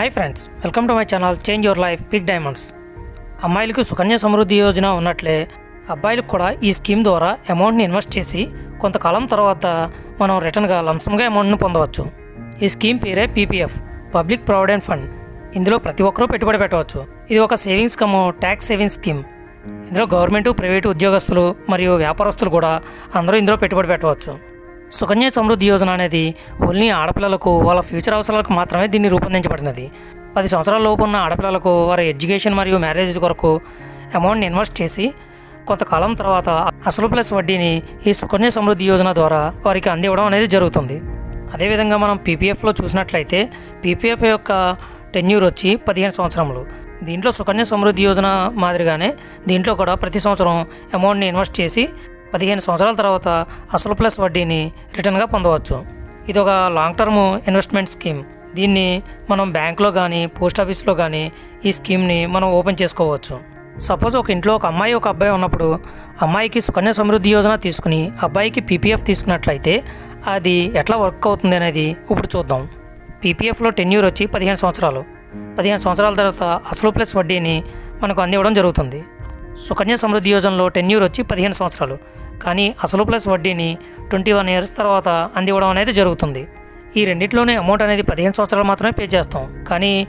Hi friends welcome to my channel change your life big diamonds అమ్మాయిలకు సుకన్య సమృద్ధి యోజన ఉన్నట్లే అబ్బాయిలకు కూడా ఈ స్కీమ్ ద్వారా అమౌంట్ని ఇన్వెస్ట్ చేసి కొంతకాలం తర్వాత మనం రిటర్న్గా లంసంగా అమౌంట్ను పొందవచ్చు. ఈ స్కీమ్ పేరే పీపీఎఫ్ పబ్లిక్ ప్రావిడెంట్ ఫండ్ ఇందులో ప్రతి ఒక్కరూ పెట్టుబడి పెట్టవచ్చు. ఇది ఒక savings come tax savings scheme ఇందులో గవర్నమెంట్ ప్రైవేటు ఉద్యోగస్తులు మరియు వ్యాపారస్తులు కూడా అందరూ ఇందులో పెట్టుబడి పెట్టవచ్చు. సుకన్య సమృద్ధి యోజన అనేది ఓన్లీ ఆడపిల్లలకు వాళ్ళ ఫ్యూచర్ అవసరాలకు మాత్రమే దీన్ని రూపొందించబడినది. పది సంవత్సరాల లోపు ఉన్న ఆడపిల్లలకు వారి ఎడ్యుకేషన్ మరియు మ్యారేజ్ కొరకు అమౌంట్ని ఇన్వెస్ట్ చేసి కొంతకాలం తర్వాత అసలు ప్లస్ వడ్డీని ఈ సుకన్య సమృద్ధి యోజన ద్వారా వారికి అందివ్వడం అనేది జరుగుతుంది. అదేవిధంగా మనం పీపీఎఫ్లో చూసినట్లయితే పీపీఎఫ్ యొక్క టెన్యూర్ వచ్చి పదిహేను సంవత్సరములు. దీంట్లో సుకన్య సమృద్ధి యోజన మాదిరిగానే దీంట్లో కూడా ప్రతి సంవత్సరం అమౌంట్ని ఇన్వెస్ట్ చేసి పదిహేను సంవత్సరాల తర్వాత అసలు ప్లస్ వడ్డీని రిటర్న్గా పొందవచ్చు. ఇది ఒక లాంగ్ టర్మ్ ఇన్వెస్ట్మెంట్ స్కీమ్. దీన్ని మనం బ్యాంక్లో కానీ పోస్ట్ ఆఫీస్లో కానీ ఈ స్కీమ్ని మనం ఓపెన్ చేసుకోవచ్చు. సపోజ్ ఒక ఇంట్లో ఒక అమ్మాయి ఒక అబ్బాయి ఉన్నప్పుడు అమ్మాయికి సుకన్య సమృద్ధి యోజన తీసుకుని అబ్బాయికి పీపీఎఫ్ తీసుకున్నట్లయితే అది ఎట్లా వర్క్ అవుతుంది అనేది ఇప్పుడు చూద్దాం. పీపీఎఫ్లో టెన్యూర్ వచ్చి పదిహేను సంవత్సరాలు. పదిహేను సంవత్సరాల తర్వాత అసలు ప్లస్ వడ్డీని మనకు అందివ్వడం జరుగుతుంది. సుకన్య సమృద్ధి యోజనలో టెన్యూర్ వచ్చి పదిహేను సంవత్సరాలు. కానీ అసలు ప్లస్ వడ్డీని ట్వంటీ వన్ ఇయర్స్ తర్వాత అందివ్వడం అనేది జరుగుతుంది. ఈ రెండిట్లోనే అమౌంట్ అనేది పదిహేను సంవత్సరాలు మాత్రమే పే చేస్తాం. కానీ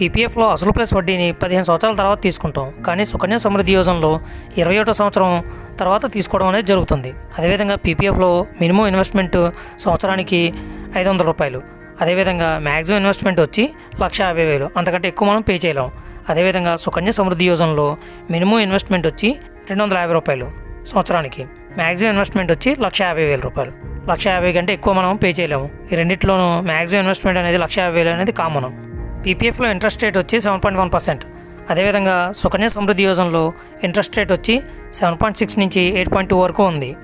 పీపీఎఫ్లో అసలు ప్లస్ వడ్డీని పదిహేను సంవత్సరాల తర్వాత తీసుకుంటాం. కానీ సుకన్య సమృద్ధి యోజనలో ఇరవై ఒకటో సంవత్సరం తర్వాత తీసుకోవడం అనేది జరుగుతుంది. అదేవిధంగా పీపీఎఫ్లో మినిమం ఇన్వెస్ట్మెంట్ సంవత్సరానికి ఐదు వందల రూపాయలు. అదేవిధంగా మ్యాక్సిమం ఇన్వెస్ట్మెంట్ వచ్చి లక్ష యాభై వేలు. అంతకంటే ఎక్కువ మనం పే చేయలేం. అదేవిధంగా సుకన్య సమృద్ధి యోజనలో మినిమం ఇన్వెస్ట్మెంట్ వచ్చి రెండు వందల యాభై రూపాయలు సంవత్సరానికి. మ్యాక్సిమం ఇన్వెస్ట్మెంట్ వచ్చి లక్ష యాభై వేల రూపాయలు. లక్ష యాభై కంటే ఎక్కువ మనం పే చేయలేము. ఈ రెండిట్లోనూ మ్యాక్సిమం ఇన్వెస్ట్మెంట్ అనేది లక్ష యాభై వేలు అనేది కామన్. పీపీఎఫ్లో ఇంట్రెస్ట్ రేట్ వచ్చి సెవెన్ పాయింట్ వన్ పర్సెంట్. అదేవిధంగా సుకన్య సమృద్ధి యోజనలో ఇంట్రెస్ట్ రేట్ వచ్చి సెవెన్ పాయింట్ సిక్స్ నుంచి ఎయిట్ పాయింట్ టూ వరకు ఉంది.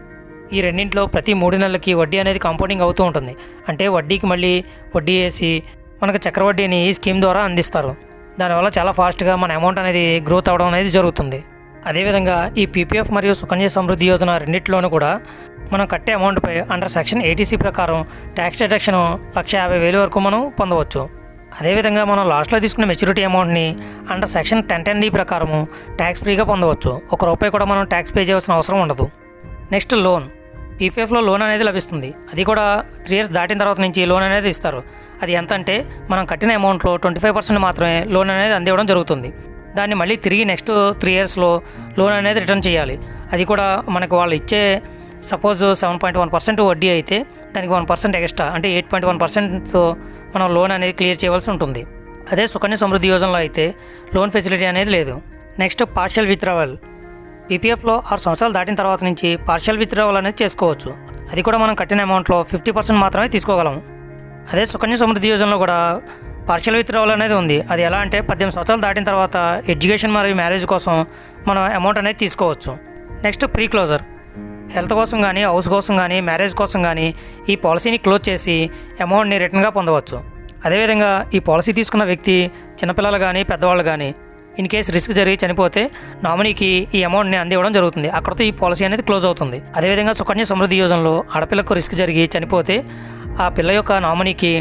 ఈ రెండింటిలో ప్రతి మూడు నెలలకి వడ్డీ అనేది కాంపౌండింగ్ అవుతూ ఉంటుంది. అంటే వడ్డీకి మళ్ళీ వడ్డీ వేసి మనకు చక్రవడ్డీని ఈ స్కీమ్ ద్వారా అందిస్తారు. దానివల్ల చాలా ఫాస్ట్గా మన అమౌంట్ అనేది గ్రోత్ అవ్వడం అనేది జరుగుతుంది. అదేవిధంగా ఈ పీపీఎఫ్ మరియు సుకన్య సమృద్ధి యోజన రెండింటిలోనూ కూడా మనం కట్టే అమౌంట్పై అండర్ సెక్షన్ ఎయిటీసీ ప్రకారం ట్యాక్స్ డిడక్షన్ లక్ష యాభై వేలు వరకు మనం పొందవచ్చు. అదేవిధంగా మనం లాస్ట్లో తీసుకున్న మెచ్యూరిటీ అమౌంట్ని under section ten ten D ప్రకారము ట్యాక్స్ ఫ్రీగా పొందవచ్చు. ఒక రూపాయి కూడా మనం ట్యాక్స్ పే చేయాల్సిన అవసరం ఉండదు. Next loan. పీపీఎఫ్లో లోన్ అనేది లభిస్తుంది. అది కూడా త్రీ ఇయర్స్ దాటిన తర్వాత నుంచి లోన్ అనేది ఇస్తారు. అది ఎంత అంటే మనం కట్టిన అమౌంట్లో ట్వంటీ ఫైవ్ పర్సెంట్ మాత్రమే లోన్ అనేది అందివ్వడం జరుగుతుంది. దాన్ని మళ్ళీ తిరిగి నెక్స్ట్ త్రీ ఇయర్స్లో లోన్ అనేది రిటర్న్ చేయాలి. అది కూడా మనకు వాళ్ళు ఇచ్చే suppose seven point one percent వడ్డీ అయితే దానికి వన్ పర్సెంట్ ఎక్స్ట్రా అంటే ఎయిట్ పాయింట్ వన్ పర్సెంట్తో మనం లోన్ అనేది క్లియర్ చేయవలసి ఉంటుంది. అదే సుకన్య సమృద్ధి యోజనలో అయితే లోన్ ఫెసిలిటీ అనేది లేదు. Next partial withdrawal. పీపీఎఫ్లో ఆరు సంవత్సరాలు దాటిన తర్వాత నుంచి పార్షియల్ విత్డ్రావల్ అనేది చేసుకోవచ్చు. అది కూడా మనం కట్టిన అమౌంట్లో ఫిఫ్టీ పర్సెంట్ మాత్రమే తీసుకోగలం. అదే సుకన్య సమృద్ధి యోజనలో కూడా పార్షియల్ విత్డ్రావల్ అనేది ఉంది. అది ఎలా అంటే పద్దెనిమిది సంవత్సరాలు దాటిన తర్వాత ఎడ్యుకేషన్ మరియు మ్యారేజ్ కోసం మనం అమౌంట్ అనేది తీసుకోవచ్చు. నెక్స్ట్ ప్రీ క్లోజర్ హెల్త్ కోసం కానీ హౌస్ కోసం కానీ మ్యారేజ్ కోసం కానీ ఈ పాలసీని క్లోజ్ చేసి అమౌంట్ని రిటర్న్గా పొందవచ్చు. అదేవిధంగా ఈ పాలసీ తీసుకున్న వ్యక్తి చిన్నపిల్లలు కానీ పెద్దవాళ్ళు కానీ ఇన్ కేస్ రిస్క్ జరిగి చనిపోతే నామినీకి ఈ అమౌంట్ని అందివ్వడం జరుగుతుంది. అక్కడతో ఈ పాలసీ అనేది క్లోజ్ అవుతుంది. అదేవిధంగా సుకన్య సమృద్ధి యోజనలో ఆడపిల్లకు రిస్క్ జరిగి చనిపోతే ఆ పిల్ల యొక్క నామినీకి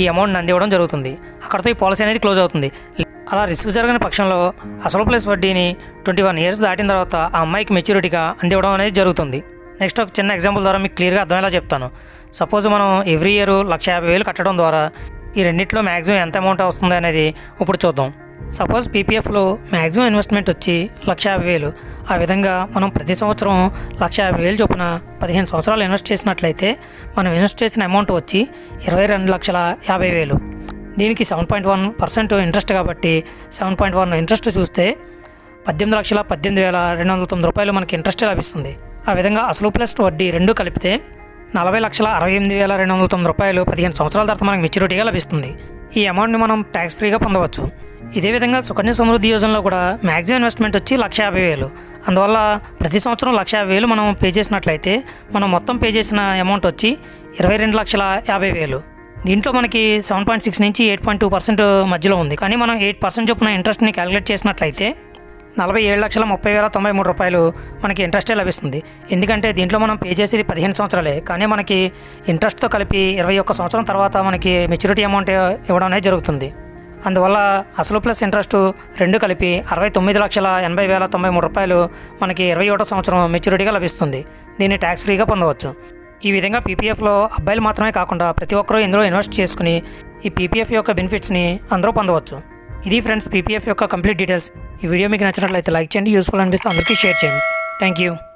ఈ అమౌంట్ని అందివ్వడం జరుగుతుంది. అక్కడతో ఈ పాలసీ అనేది క్లోజ్ అవుతుంది. అలా రిస్క్ జరగని పక్షంలో అసలు ప్లస్ వడ్డీని ట్వంటీ వన్ ఇయర్స్ దాటిన తర్వాత ఆ అమ్మాయికి మెచ్యూరిటీగా అందివ్వడం అనేది జరుగుతుంది. నెక్స్ట్ ఒక చిన్న ఎగ్జాంపుల్ ద్వారా మీకు క్లియర్గా అర్థమయ్యేలా చెప్తాను. సపోజ్ మనం ఎవ్రీ ఇయర్ లక్ష యాభై వేలు కట్టడం ద్వారా ఈ రెండింటిలో మ్యాక్సిమం ఎంత అమౌంట్ వస్తుంది అనేది ఇప్పుడు చూద్దాం. సపోజ్ పీపీఎఫ్లో మ్యాక్సిమం ఇన్వెస్ట్మెంట్ వచ్చి లక్ష యాభై వేలు. ఆ విధంగా మనం ప్రతి సంవత్సరం లక్ష యాభై వేలు చొప్పున పదిహేను సంవత్సరాలు ఇన్వెస్ట్ చేసినట్లయితే మనం ఇన్వెస్ట్ చేసిన అమౌంట్ వచ్చి ఇరవై రెండు లక్షల యాభై వేలు. దీనికి seven point one percent interest కాబట్టి సెవెన్ పాయింట్ వన్ ఇంట్రెస్ట్ చూస్తే పద్దెనిమిది లక్షల పద్దెనిమిది వేల రెండు వందల తొమ్మిది రూపాయలు మనకి ఇంట్రెస్ట్ లభిస్తుంది. ఆ విధంగా అసలు ప్లస్ వడ్డీ రెండు కలిపితే నలభై లక్షల అరవై ఎనిమిది వేల రెండు వందల తొమ్మిది రూపాయలు పదిహేను సంవత్సరాల తర్వాత మనకి మెచ్యూరిటీగా లభిస్తుంది. ఈ అమౌంట్ని మనం ట్యాక్స్ ఫ్రీగా పొందవచ్చు. ఇదే విధంగా సుకన్య సమృద్ధి యోజనలో కూడా మ్యాక్సిమం ఇన్వెస్ట్మెంట్ వచ్చి లక్ష యాభై వేలు. అందువల్ల ప్రతి సంవత్సరం లక్ష యాభై వేలు మనం పే చేసినట్లయితే మనం మొత్తం పే చేసిన అమౌంట్ వచ్చి ఇరవై రెండు లక్షల యాభై వేలు. దీంట్లో మనకి సెవెన్ పాయింట్ సిక్స్ నుంచి ఎయిట్ పాయింట్ టూ పర్సెంట్ మధ్యలో ఉంది. కానీ మనం ఎయిట్ పర్సెంట్ చొప్పున ఇంట్రెస్ట్ని క్యాలిక్యులేట్ చేసినట్లయితే నలభై ఏడు లక్షల ముప్పై వేల తొంభై మూడు రూపాయలు మనకి ఇంట్రెస్టే లభిస్తుంది. ఎందుకంటే దీంట్లో మనం పే చేసేది పదిహేను సంవత్సరాలే. కానీ మనకి ఇంట్రెస్ట్తో కలిపి ఇరవై ఒక్క సంవత్సరం తర్వాత మనకి మెచ్యూరిటీ అమౌంట్ ఇవ్వడం అనేది జరుగుతుంది. అందువల్ల అసలు ప్లస్ ఇంట్రెస్ట్ రెండు కలిపి అరవై తొమ్మిది లక్షల ఎనభై వేల తొంభై మూడు రూపాయలు మనకి ఇరవై ఒకటో సంవత్సరం మెచ్యూరిటీగా లభిస్తుంది. దీన్ని ట్యాక్స్ ఫ్రీగా పొందవచ్చు. ఈ విధంగా పీపీఎఫ్లో అబ్బాయిలు మాత్రమే కాకుండా ప్రతి ఒక్కరూ ఇందులో ఇన్వెస్ట్ చేసుకుని ఈ పీపీఎఫ్ యొక్క బెనిఫిట్స్ని అందరూ పొందవచ్చు. ఇది ఫ్రెండ్స్ పీపీఎఫ్ యొక్క కంప్లీట్ డీటెయిల్స్. ఈ వీడియో మీకు నచ్చినట్లయితే లైక్ చేయండి. యూస్ఫుల్ అనిపిస్తే అందరికీ షేర్ చేయండి. Thank you.